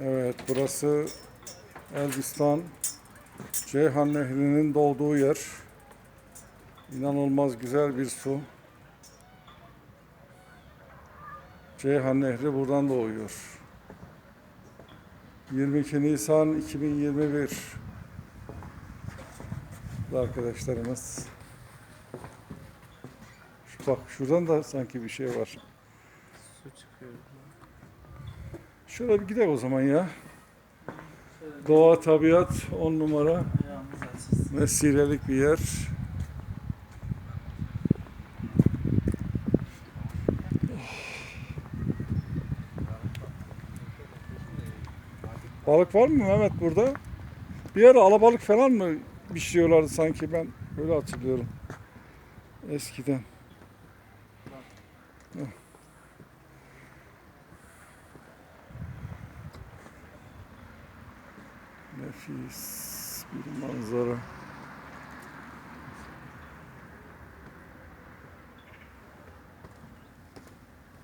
Evet burası Elbistan Ceyhan Nehri'nin doğduğu yer. İnanılmaz güzel bir su. Ceyhan Nehri buradan doğuyor. 22 Nisan 2021 Bu da arkadaşlarımız. Şu bak şuradan da sanki bir şey var. Su çıkıyor. Şöyle bir gidelim o zaman ya. Doğa, tabiat on numara. Vesilelik bir yer. Balık var mı Mehmet burada? Bir ara alabalık falan mı pişiriyorlardı sanki ben öyle hatırlıyorum. Eskiden. Heh. Nefis bir manzara.